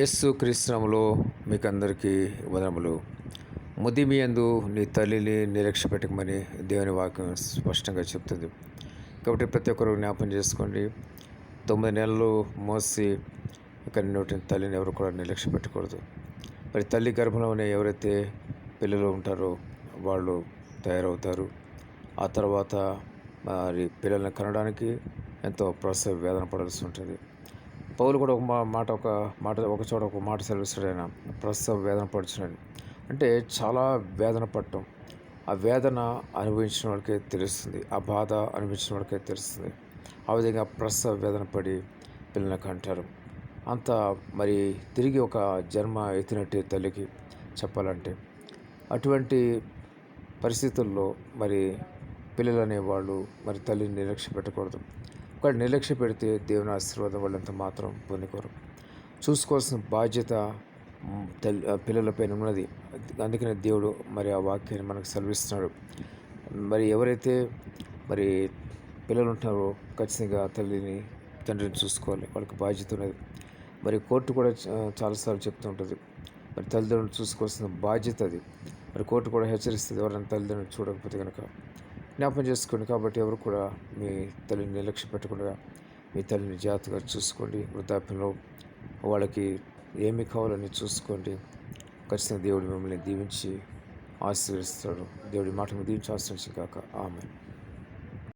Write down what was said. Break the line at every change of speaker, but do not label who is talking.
యస్సు క్రీస్తునాములో మీకు అందరికీ వదనములు. ముదిమి అందు నీ తల్లిని నిరీక్ష పెట్టకమని దేవుని వాక్యం స్పష్టంగా చెప్తుంది. కాబట్టి ప్రతి ఒక్కరు జ్ఞాపం చేసుకోండి. తొమ్మిది నెలలు మోసి ఇక్కడ నోటిని తల్లిని ఎవరు కూడా నిర్లక్ష్య పెట్టకూడదు మరి తల్లి గర్భంలోనే ఎవరైతే పిల్లలు ఉంటారో వాళ్ళు తయారవుతారు. ఆ తర్వాత మరి పిల్లల్ని కనడానికి ఎంతో ప్రసవ వేదన పడాల్సి ఉంటుంది. పౌలు కూడా ఒక మా- మాట ఒక మాట ఒక చోట ఒక మాట సెలవిస్తాడు ఆయన. ప్రసవ వేదన పడుచున్నాడు. అంటే చాలా వేదన పడటం. ఆ వేదన అనుభవించిన వాడికే తెలుస్తుంది. ఆ బాధ అనుభవించిన వాళ్ళకే తెలుస్తుంది. ఆ విధంగా ప్రసవ వేదన పడి పిల్లలకు అంటారు అంత మరి తిరిగి ఒక జన్మ ఎత్తినట్టే తల్లికి చెప్పాలంటే అటువంటి పరిస్థితుల్లో మరి పిల్లలు అనేవాళ్ళు మరి తల్లిని నిర్లక్ష్య పెట్టకూడదు. ఒకళ్ళు నిర్లక్ష్య పెడితే దేవుని ఆశీర్వాదం వాళ్ళంత మాత్రం పొందుకోరు. చూసుకోవాల్సిన బాధ్యత తల్లి పిల్లలపైన ఉన్నది. అందుకనే దేవుడు మరి ఆ వాక్యాన్ని మనకు సెలవిస్తున్నాడు. మరి ఎవరైతే మరి పిల్లలు ఉంటారో ఖచ్చితంగా తల్లిని తండ్రిని చూసుకోవాలి. వాళ్ళకి బాధ్యత ఉన్నది. మరి కోర్టు కూడా చాలాసార్లు చెప్తూ ఉంటుంది. మరి తల్లిదండ్రులు చూసుకోవాల్సిన బాధ్యత అది. మరి కోర్టు కూడా హెచ్చరిస్తుంది ఎవరైనా తల్లిదండ్రులు చూడకపోతే కనుక జ్ఞాపం చేసుకోండి కాబట్టి ఎవరు కూడా మీ తల్లిని నిర్లక్ష్య పెట్టకుండా మీ తల్లిని జాగ్రత్తగా చూసుకోండి. వృద్ధాప్యంలో వాళ్ళకి ఏమి కావాలని చూసుకోండి. ఖచ్చితంగా దేవుడు మిమ్మల్ని దీవించి ఆశీర్వదిస్తాడు. దేవుడి మాట దీవించి ఆశ్రయించి కాక ఆమె